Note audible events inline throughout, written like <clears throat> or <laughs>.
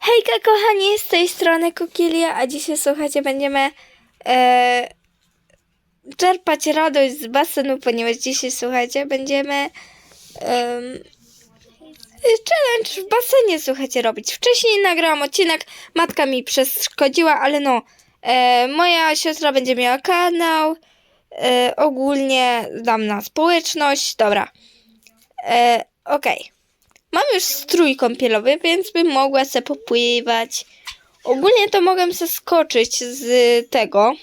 Hejka kochani, z tej strony Kokilia, a dzisiaj słuchajcie, będziemy e, czerpać radość z basenu, ponieważ dzisiaj słuchajcie, będziemy em, challenge w basenie słuchajcie robić. Wcześniej nagrałam odcinek, matka mi przeszkodziła, ale no, e, moja siostra będzie miała kanał, e, ogólnie dam na społeczność, dobra. E, Okej. Mam już strój kąpielowy, więc bym mogła se popływać. Ogólnie to mogę se skoczyć z tego.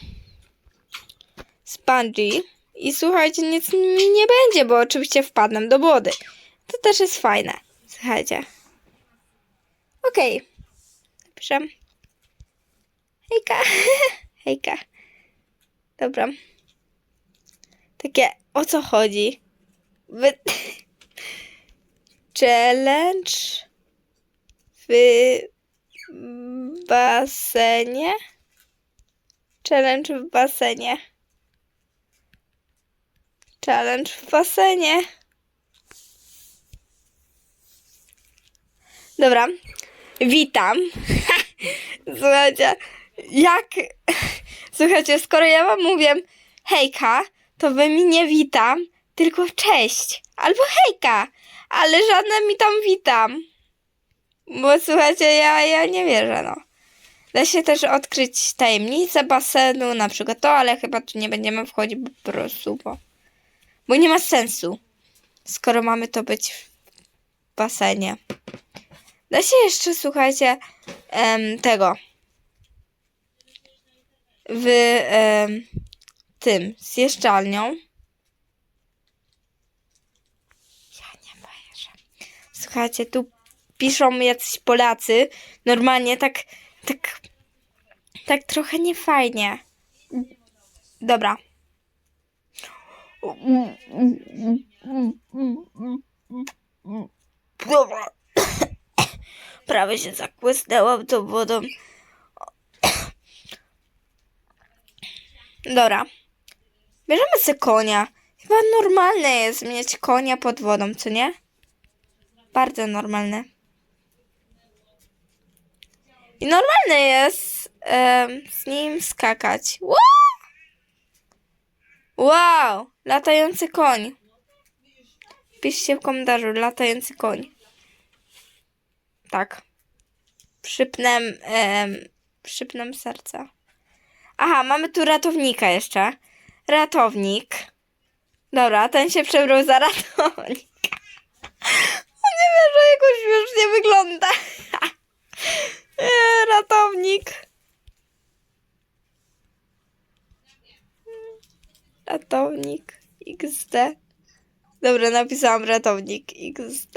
Z bungee. I słuchajcie, nic mi nie będzie, bo oczywiście wpadnę do wody. To też jest fajne. Słuchajcie. Okej. Napiszę. Hejka. <laughs> Hejka. Dobra. Takie, o co chodzi? Wy... <laughs> Challenge w basenie. Challenge w basenie. Challenge w basenie. Dobra. Witam. <laughs> Słuchajcie, jak. Słuchajcie, skoro ja wam mówię hejka, to wy nie witam, tylko cześć. Albo hejka ale żadne mi tam witam. Bo słuchajcie, ja, ja nie wierzę, no. Da się też odkryć tajemnicę basenu, na przykład to, ale chyba tu nie będziemy wchodzić po prostu, bo, bo nie ma sensu, skoro mamy to być w basenie. Da się jeszcze, słuchajcie, em, tego w em, tym, z jeszczalnią. Słuchajcie, tu piszą jacyś Polacy. Normalnie tak, tak, tak trochę niefajnie. Dobra. Dobra. Prawie się zakłysnęłam tą wodą. Dobra. Bierzemy sobie konia. Chyba normalne jest mieć konia pod wodą, co nie? Bardzo normalne. I normalne jest em, z nim skakać. Wow! wow! Latający koń. Piszcie w komentarzu, latający koń. Tak. Przypnę, em, przypnę serca. Aha, mamy tu ratownika jeszcze. Ratownik. Dobra, ten się przebrał za ratownik. Nie wiem, że jakoś śmiesznie wygląda. <laughs> E, Ratownik. Ratownik XD. Dobra, napisałam ratownik XD.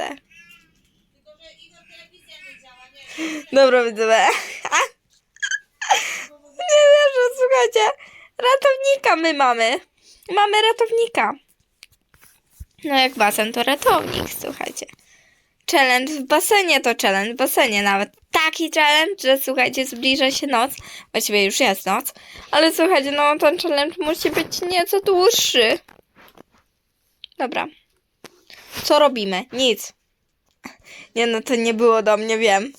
Dobra, widzowie. <laughs> Nie wierzę, słuchajcie. Ratownika my mamy. Mamy ratownika. No jak basen to ratownik, słuchajcie. Challenge w basenie to challenge w basenie nawet. Taki challenge, że słuchajcie, zbliża się noc. Właściwie już jest noc. Ale słuchajcie, no ten challenge musi być nieco dłuższy. Dobra. Co robimy? Nic. Nie no, to nie było do mnie, wiem.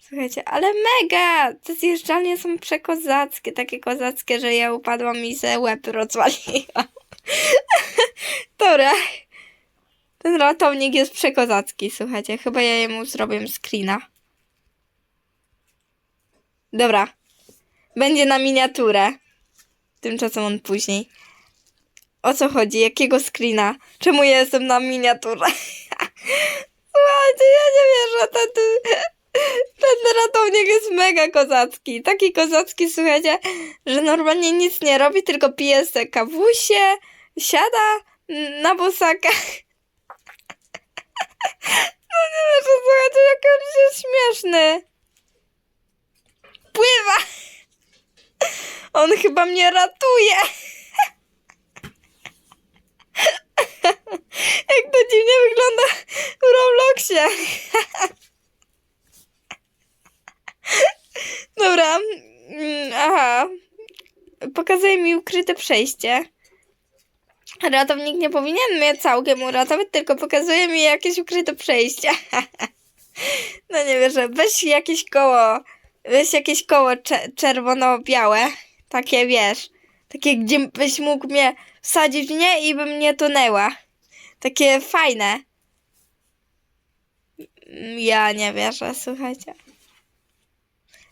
Słuchajcie, ale mega! Te zjeżdżalnie są przekozackie, takie kozackie, że ja upadłam i se łeb rozwaliłam. <laughs> Dobra. Ten ratownik jest przekozacki, słuchajcie. Chyba ja jemu zrobię screena. Dobra. Będzie na miniaturę. Tymczasem on później. O co chodzi? Jakiego screena? Czemu ja jestem na miniaturze? <laughs> Słuchajcie, ja nie wierzę. Ten, ten ratownik jest mega kozacki. Taki kozacki, słuchajcie, że normalnie nic nie robi, tylko pije se kawusie, siada na bosakach. No nie wiem, co słuchajcie, jaki on jest śmieszny. Pływa. On chyba mnie ratuje. Jak to dziwnie wygląda w Robloxie. Dobra. mm, Aha. Pokazuje mi ukryte przejście. Ratownik nie powinien mnie całkiem uratować, tylko pokazuje mi jakieś ukryte przejście. <laughs> No nie wierzę. Weź jakieś koło. Weź jakieś koło cze- czerwono-białe. Takie wiesz. Takie, gdzie byś mógł mnie wsadzić w nie i bym nie tonęła. Takie fajne. Ja nie wierzę, słuchajcie.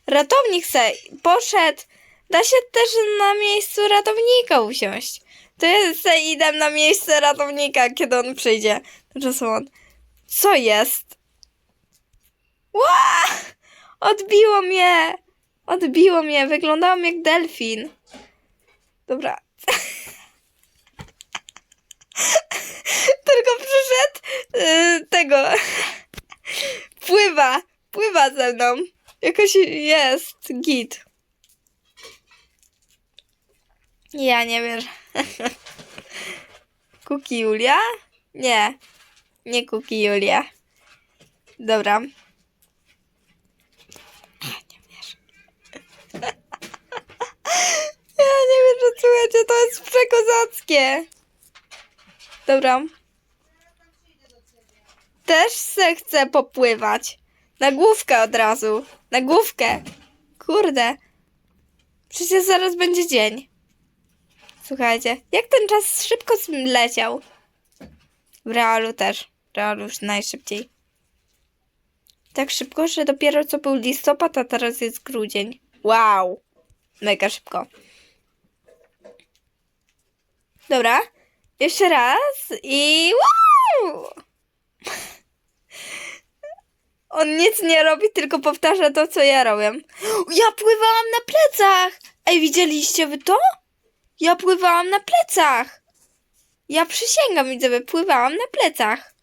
Ratownik se poszedł. Da się też na miejscu ratownika usiąść. Ja se idę na miejsce ratownika, kiedy on przyjdzie. Tymczasem on. Co jest? Ła! Odbiło mnie! Odbiło mnie, wyglądałam jak delfin. Dobra. <laughs> Tylko przyszedł yy, tego. Pływa, pływa ze mną. Jakoś jest git. Ja nie wiem. <laughs> Kuki Julia? Nie. Nie Kuki Julia. Dobra. Nie wierzę. Ja nie wierzę, słuchajcie, to jest przekozackie. Dobra. Też se chcę popływać. Na główkę od razu. Na główkę. Kurde. Przecież zaraz będzie dzień. Słuchajcie, jak ten czas szybko leciał. W realu też. W realu już najszybciej. Tak szybko, że dopiero co był listopad, a teraz jest grudzień. Wow. Mega szybko. Dobra. Jeszcze raz i wow! <laughs> On nic nie robi, tylko powtarza to, co ja robię. Ja pływałam na plecach! Ej, widzieliście wy to? Ja pływałam na plecach. Ja przysięgam, widzowie, pływałam na plecach.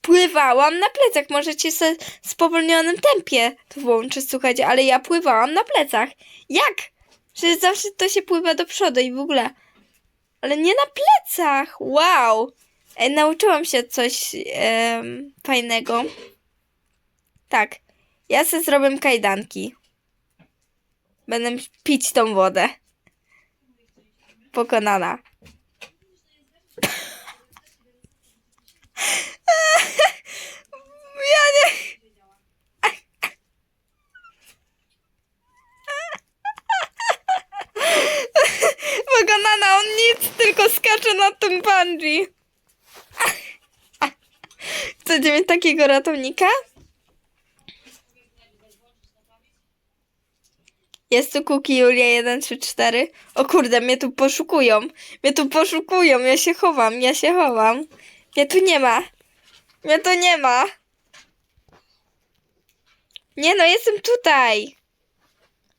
Pływałam na plecach. Możecie sobie w spowolnionym tempie to włączyć, słuchajcie, ale ja pływałam na plecach. Jak? Przecież zawsze to się pływa do przodu i w ogóle. Ale nie na plecach. Wow. Ej, nauczyłam się coś em, fajnego. Tak. Ja sobie zrobię kajdanki. Będę pić tą wodę. Pokonana. Ja nie... Pokonana, on nic, tylko skacze na tym bungee. Chcecie mieć takiego ratownika? Jest tu Kuki Julia 134. O kurde, mnie tu poszukują. Mnie tu poszukują, ja się chowam, ja się chowam. Mnie tu nie ma. Mnie tu nie ma. Nie no, jestem tutaj.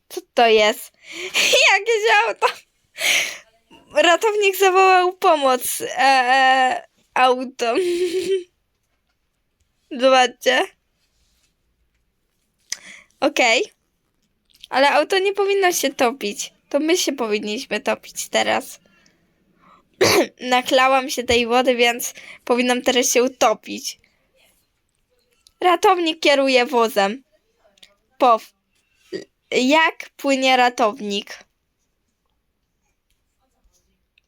Co to jest? <laughs> Jakieś auto. Ratownik zawołał pomoc. Eee, auto. <laughs> Zobaczcie. Okej. Ale auto nie powinno się topić. To my się powinniśmy topić teraz. <clears throat> Naklałam się tej wody, więc powinnam teraz się utopić. Ratownik kieruje wozem. Pow. Jak płynie ratownik?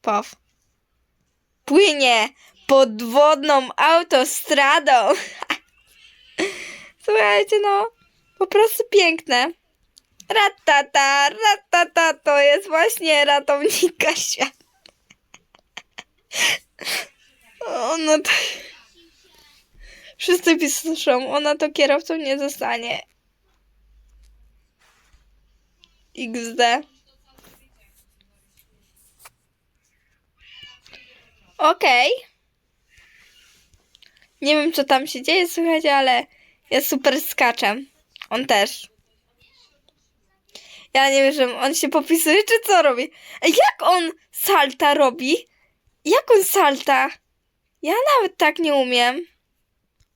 Pow. Płynie podwodną autostradą. <laughs> Słuchajcie, no, po prostu piękne. Ratata, ratata, to jest właśnie ratownika świata. Ona to... Wszyscy piszą, ona to kierowcą nie zostanie. XD. Okej. Nie wiem, co tam się dzieje, słuchajcie, ale ja super skaczę. On też. Ja nie wiem, on się popisuje, czy co robi. Jak on salta robi? Jak on salta? Ja nawet tak nie umiem.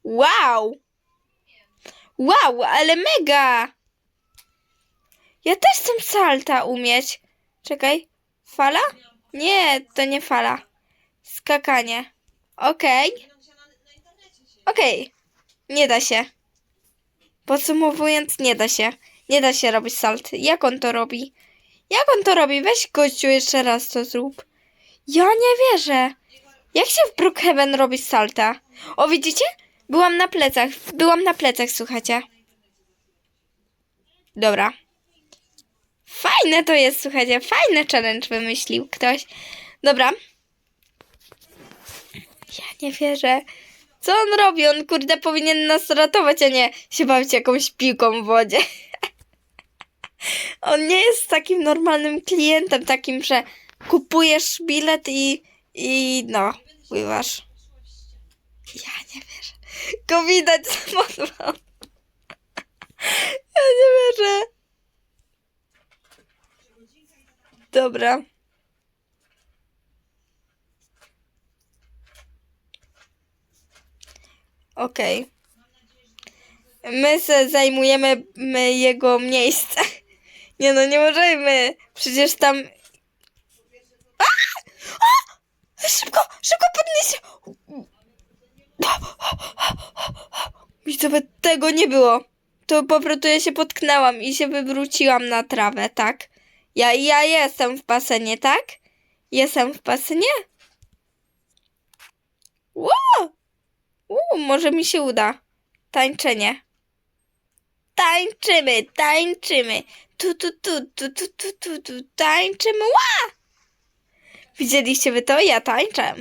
Wow! Wow, ale mega! Ja też chcę salta umieć. Czekaj. Fala? Nie, to nie fala. Skakanie. Okej. Okej. Nie da się. Podsumowując, nie da się. Nie da się robić salt. Jak on to robi? Jak on to robi? Weź gościu jeszcze raz to zrób. Ja nie wierzę. Jak się w Brookhaven robi salta? O, widzicie? Byłam na plecach. Byłam na plecach, słuchajcie. Dobra. Fajne to jest, słuchajcie, fajny challenge wymyślił ktoś. Dobra. Ja nie wierzę. Co on robi? On kurde powinien nas ratować, a nie się bawić jakąś piłką w wodzie. <laughs> On nie jest takim normalnym klientem, takim, że kupujesz bilet i, i no, pływasz. Ja nie wierzę. Go widać. Ja nie wierzę. Dobra. Okej. My se zajmujemy my jego miejsce. Nie no, nie możemy. Przecież tam... A! A! Szybko, szybko podnieś. Widzowie, tego nie było. To po prostu ja się potknęłam i się wywróciłam na trawę, tak? Ja, ja jestem w basenie, tak? Jestem w basenie? Wow! Uuu, może mi się uda. Tańczenie. Tańczymy, tańczymy. Tu, tu, tu, tu, tu, tu, tu, tu, tańczymy. Ła! Widzieliście wy to? Ja tańczę.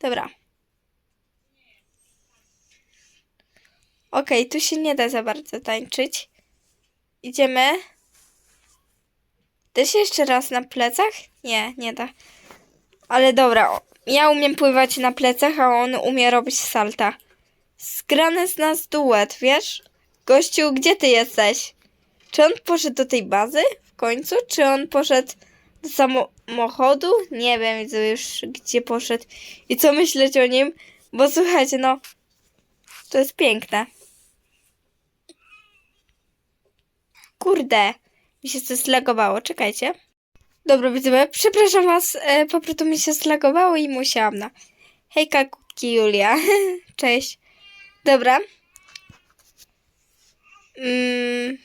Dobra. Okej, tu się nie da za bardzo tańczyć. Idziemy. Da się jeszcze raz na plecach? Nie, nie da. Ale dobra, ja umiem pływać na plecach, a on umie robić salta. Zgrany z nas duet, wiesz? Gościu, gdzie ty jesteś? Czy on poszedł do tej bazy w końcu? Czy on poszedł do samochodu? Nie wiem już, gdzie poszedł i co myśleć o nim, bo słuchajcie, no, to jest piękne. Kurde, mi się to zlagowało, czekajcie. Dobra, widzowie, przepraszam was, e, po prostu mi się zlagowało i musiałam na... Hejka, Kuki Julia. <laughs> Cześć. Dobra. Mm.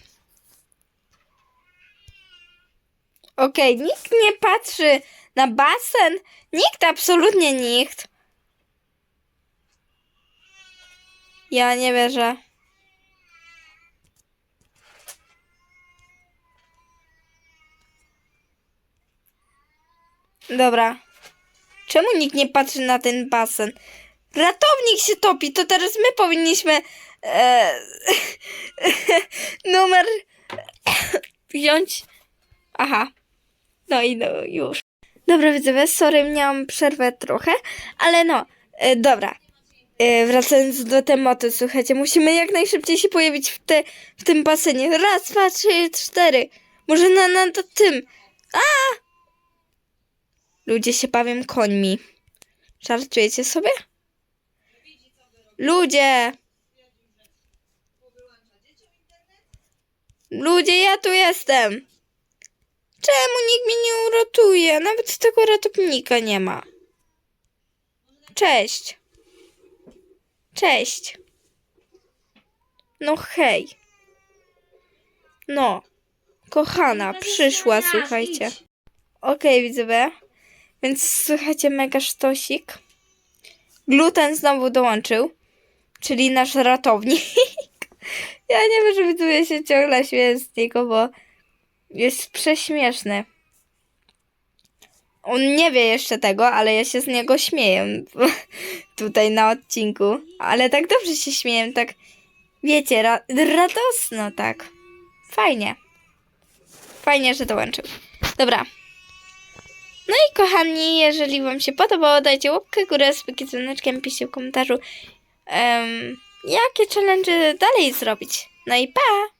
Okej, nikt nie patrzy na basen. Nikt, absolutnie nikt. Ja nie wierzę. Dobra. Czemu nikt nie patrzy na ten basen? Ratownik się topi, to teraz my powinniśmy e, <laughs> numer wziąć. Aha. No i no już. Dobra, widzowie, sorry, miałam przerwę trochę, ale no, e, dobra. E, wracając do tematu, słuchajcie, musimy jak najszybciej się pojawić w, te, w tym basenie. Raz, dwa, trzy, cztery. Może na, na, na tym. A! Ludzie się bawią końmi. Żartujecie sobie? Ludzie! Ludzie, ja tu jestem! Czemu nikt mnie nie uratuje? Nawet tego ratownika nie ma. Cześć. Cześć. No hej. No. Kochana, przyszła, słuchajcie. Okej, widzowie. Więc słuchajcie, mega sztosik. Gluten znowu dołączył, czyli nasz ratownik. <laughs> ja nie widzowie się ciągle śmieję z niego, bo jest prześmieszny. On nie wie jeszcze tego, ale ja się z niego śmieję <laughs> tutaj na odcinku. Ale tak dobrze się śmieję, tak wiecie, ra radosno, tak. Fajnie. Fajnie, że dołączył. Dobra. No i kochani, jeżeli Wam się podobało, dajcie łapkę górę z dzwoneczkiem, piszcie w komentarzu, em, jakie challenge dalej zrobić. No i pa!